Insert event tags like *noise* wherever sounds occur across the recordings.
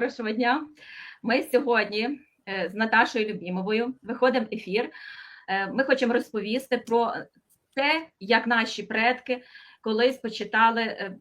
хорошого дня. Ми сьогодні е, з Наташою Любімовою виходимо в ефір. Е, Ми хочемо розповісти про те, як наші предки колись почитали е,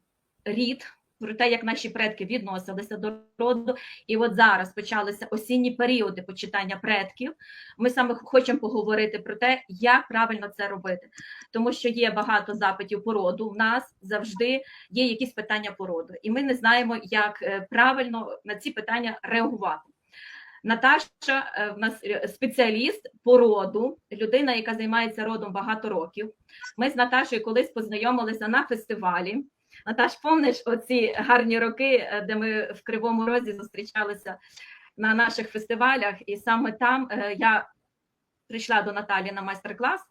рід, про те, як наші предки відносилися до роду. І от зараз почалися осінні періоди почитання предків. Ми саме хочемо поговорити про те, як правильно це робити, тому що є багато запитів по роду. В нас завжди є якісь питання по роду, і ми не знаємо, як е, правильно на ці питання реагувати. Наташа е, в нас спеціаліст по роду, людина, яка займається родом багато років. Ми з Наташою колись познайомилися на фестивалі. Наташ, помниш оці гарні роки, е, де ми в Кривому Розі зустрічалися на наших фестивалях, і саме там е, я прийшла до Наталі на майстер-клас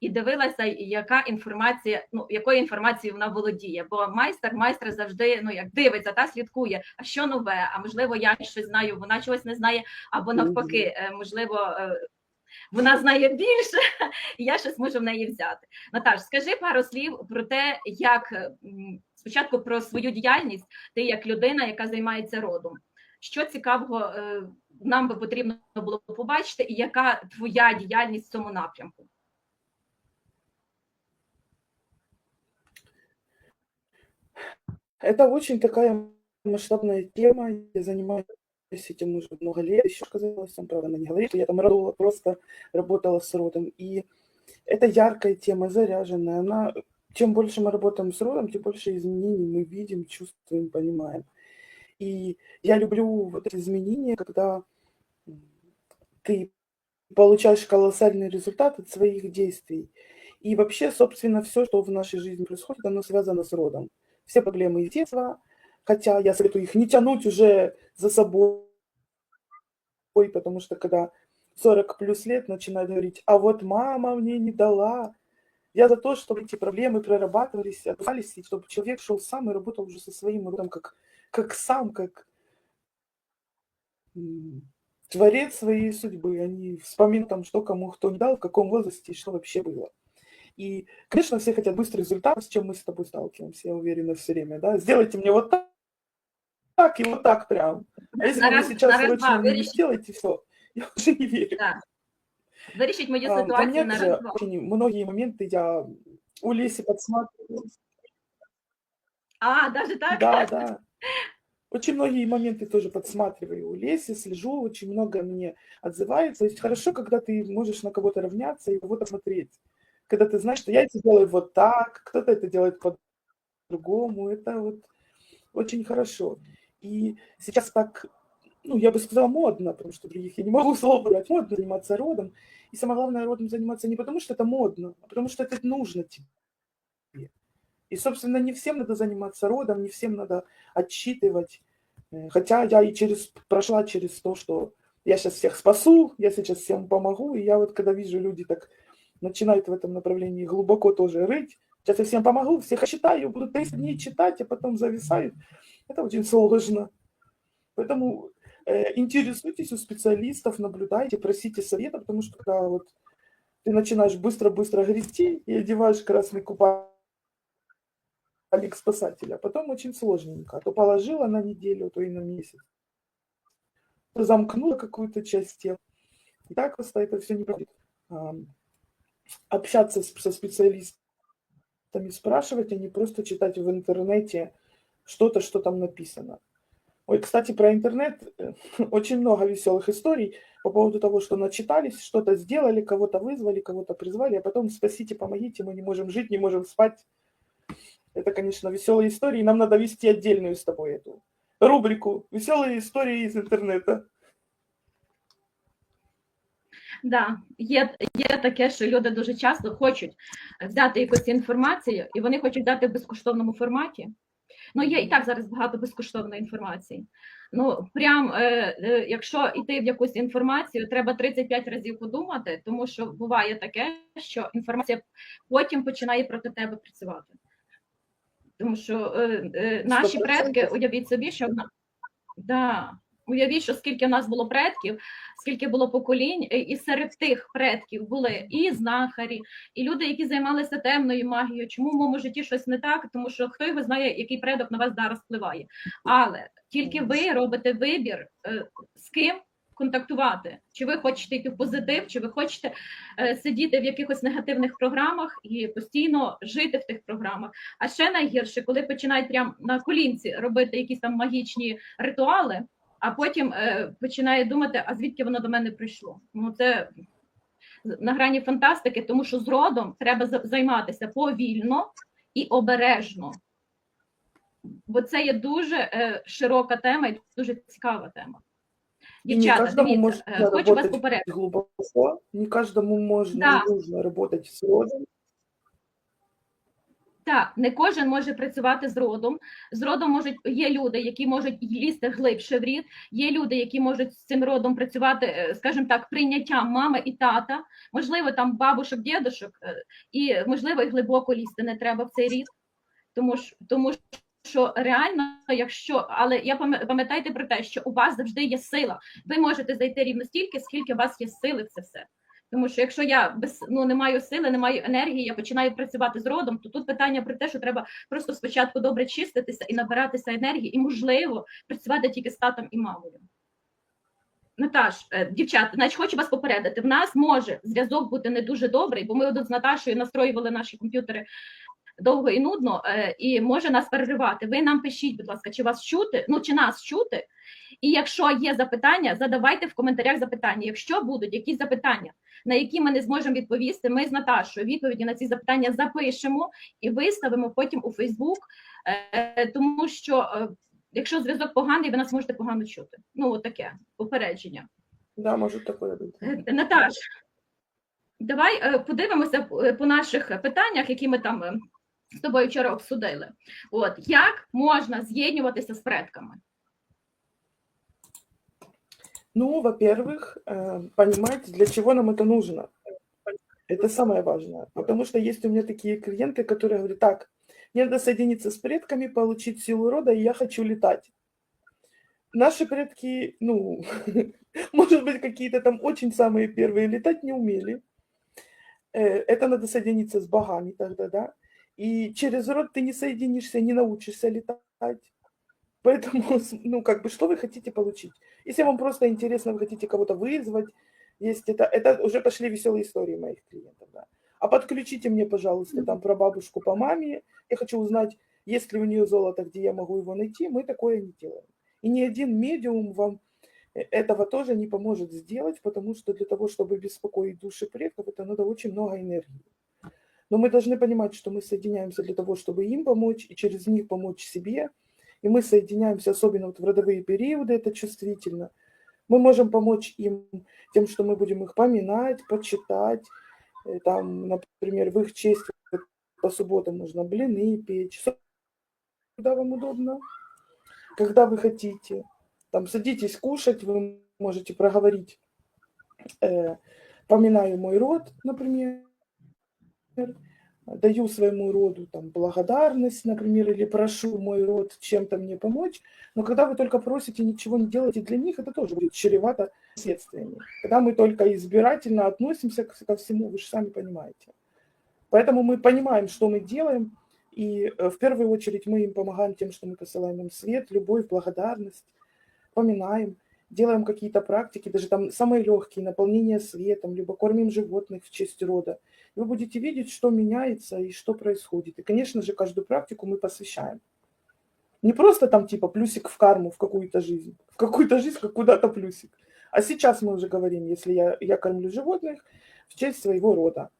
і дивилася, яка інформація, ну якою інформацією вона володіє. Бо майстер, майстер завжди ну як дивиться та слідкує, а що нове, а можливо, я щось знаю, вона чогось не знає, або навпаки, е, можливо. Вона знає більше, *laughs* і я щось можу в неї взяти. Наташ, скажи пару слів про те, як спочатку про свою діяльність, ти як людина, яка займається родом. Що цікавого е, нам би потрібно було побачити, і яка твоя діяльність в цьому напрямку? Это очень такая масштабная тема. Я занимаюсь этим уже много лет. Еще казалось, там, правда, она не говорит. Я там работала, просто работала с родом. И это яркая тема, заряженная. Она, чем больше мы работаем с родом, тем больше изменений мы видим, чувствуем, понимаем. И я люблю вот эти изменения, когда ты получаешь колоссальный результат от своих действий. И вообще, собственно, все, что в нашей жизни происходит, оно связано с родом все проблемы из детства, хотя я советую их не тянуть уже за собой, потому что когда 40 плюс лет начинают говорить, а вот мама мне не дала. Я за то, чтобы эти проблемы прорабатывались, отбывались, и чтобы человек шел сам и работал уже со своим родом, как, как сам, как творец своей судьбы, а не вспоминать там, что кому кто не дал, в каком возрасте и что вообще было. И, конечно, все хотят быстрый результат, с чем мы с тобой сталкиваемся, я уверена, все время, да. Сделайте мне вот так, так и вот так прям. А если На вы раз- сейчас срочно мне не сделаете, все, я уже не верю. Так. Вирішіть мою А, Во ситуацію мне на тоже раз-два. очень многие моменты я у Леси подсматриваю. А, навіть так? Да, да. Очень многие моменты тоже подсматриваю у Леси, слежу, очень много мне отзывается. То есть хорошо, когда ты можешь на кого-то равняться и кого-то смотреть. Когда ты знаешь, что я это делаю вот так, кто-то это делает по-другому. Это вот очень хорошо. И сейчас так, ну, я бы сказала, модно, потому что других я не могу слов брать, модно заниматься родом. И самое главное, родом заниматься не потому, что это модно, а потому что это нужно тебе. И, собственно, не всем надо заниматься родом, не всем надо отчитывать. Э, Хотя я и через, прошла через то, что я сейчас всех спасу, я сейчас всем помогу. И я вот когда вижу, люди так начинают в этом направлении глубоко тоже рыть, сейчас я всем помогу, всех читаю, буду 30 дней читать, а потом зависают. Это очень сложно. Поэтому интересуйтесь у специалистов, наблюдайте, просите совета, потому что когда вот ты начинаешь быстро-быстро грести и одеваешь красный купальник спасателя, а потом очень сложненько. То положила на неделю, то и на месяц. То замкнула какую-то часть тела. И так просто это все не. Ам, Общаться со специалистами, спрашивать, а не просто читать в интернете что-то, что там написано. Ой, кстати, про интернет э, *laughs* очень много веселых историй по поводу того, что начитались, что-то сделали, кого-то вызвали, кого-то призвали, а потом спасите, помогите, мы не можем жить, не можем спать. Это, конечно, веселые истории. Нам надо вести отдельную с тобой эту рубрику «Веселые истории из интернета». Да, є, є таке, що люди дуже часто хочуть взяти якусь інформацію, і вони хочуть дати в безкоштовному форматі. Ну, є і так зараз багато безкоштовної інформації. Ну, прям, е, е, якщо йти в якусь інформацію, треба 35 разів подумати, тому що буває таке, що інформація потім починає проти тебе працювати. Тому що е, е, наші 100%. предки, уявіть собі, що вона- да, Уявіть, що скільки в нас було предків, скільки було поколінь, і- і серед тих предків були і знахарі, і люди, які займалися темною магією. Чому в моєму житті щось не так? Тому що хто його знає, який предок на вас зараз впливає. Але тільки ви робите вибір, е, з ким контактувати. Чи ви хочете йти в позитив, чи ви хочете е, сидіти в якихось негативних програмах і постійно жити в тих програмах. А ще найгірше, коли починають прямо на колінці робити якісь там магічні ритуали, а потім е, починає думати, а звідки воно до мене прийшло. Ну це на грані фантастики, тому що з родом треба займатися повільно і обережно. Бо це є дуже е, широка тема і дуже цікава тема. Дівчата, дивіться, е, хочу вас попередити. глубоко, не каждому можно Да. нужно работать с родом. Так, не кожен може працювати з родом. З родом можуть є люди, які можуть лізти глибше в рід. Є люди, які можуть з цим родом працювати, е, скажімо так, прийняттям мами і тата, можливо, там бабушок, дідушок, е, і можливо, і глибоко лізти не треба в цей рід, тому що тому що реально, якщо але я пам'я- пам'ятайте про те, що у вас завжди є сила. Ви можете зайти рівно стільки, скільки у вас є сили це все. Тому що якщо я без ну не маю сили, не маю енергії, я починаю працювати з родом, то тут питання про те, що треба просто спочатку добре чиститися і набиратися енергії, і можливо працювати тільки з татом і мамою. Наташ, е, дівчата, значить, хочу вас попередити. В нас може зв'язок бути не дуже добрий, бо ми от з Наташою настроювали наші комп'ютери довго і нудно, е, і може нас переривати. Ви нам пишіть, будь ласка, чи вас чути, ну чи нас чути. І якщо є запитання, задавайте в коментарях запитання. Якщо будуть якісь запитання, на які ми не зможемо відповісти, ми з Наташою відповіді на ці запитання запишемо і виставимо потім у Фейсбук, тому що е, якщо зв'язок поганий, ви нас можете погано чути. Ну, от таке попередження. Да, может такое быть. Е, Наташ, давай подивимося по наших питаннях, які ми там з тобою вчора обсудили. От як можна з'єднуватися з предками? Ну, во-первых, э, понимать, для чего нам это нужно. Это самое важное. Потому что есть у меня такие клиенты, которые говорят, так, мне надо соединиться с предками, получить силу рода, и я хочу летать. Наши предки, ну, *laughs* может быть, какие-то там очень самые первые летать не умели. Э, Это надо соединиться с богами тогда, да. И через род ты не соединишься, не научишься летать. Поэтому, ну, как бы, что вы хотите получить? Если вам просто интересно, вы хотите кого-то вызвать, есть это, это уже пошли веселые истории моих клиентов, да. А подключите мне, пожалуйста, там про бабушку по маме. Я хочу узнать, есть ли у нее золото, где я могу его найти. Мы такое не делаем. И ни один медиум вам э, этого тоже не поможет сделать, потому что для того, чтобы беспокоить души предков, это надо очень много энергии. Но мы должны понимать, что мы соединяемся для того, чтобы им помочь, и через них помочь себе. И мы соединяемся, особенно вот в родовые периоды, это чувствительно. Мы можем помочь им тем, что мы будем их поминать, почитать. Э, Там, например, в их честь по субботам нужно блины печь. Когда вам удобно, когда вы хотите. Там садитесь кушать, вы можете проговорить. э, поминаю мой род, например. Даю своему роду там благодарность, например, или прошу мой род чем-то мне помочь. Но когда вы только просите, ничего не делаете для них, это тоже будет чревато последствиями. Когда мы только избирательно относимся ко всему, вы же сами понимаете. Поэтому мы понимаем, что мы делаем, и э, в первую очередь мы им помогаем тем, что мы посылаем им свет, любовь, благодарность, поминаем, делаем какие-то практики, даже там самые легкие, наполнение светом, либо кормим животных в честь рода. Вы будете видеть, что меняется и что происходит. И, конечно же, каждую практику мы посвящаем. Не просто там типа плюсик в карму, в какую-то жизнь, в какую-то жизнь, как куда-то плюсик. А сейчас мы уже говорим, если я, я кормлю животных в честь своего рода.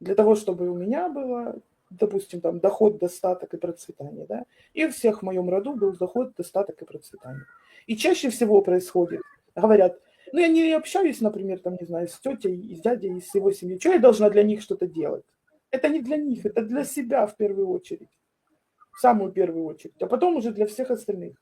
Для того, чтобы у меня было, допустим, там доход, достаток и процветание, да, и у всех в моем роду был доход, достаток и процветание. И чаще всего происходит, говорят, ну я не общаюсь, например, там, не знаю, с тетей, и с дядей, и с его семьей, что я должна для них что-то делать? Это не для них, это для себя в первую очередь, в самую первую очередь, а потом уже для всех остальных.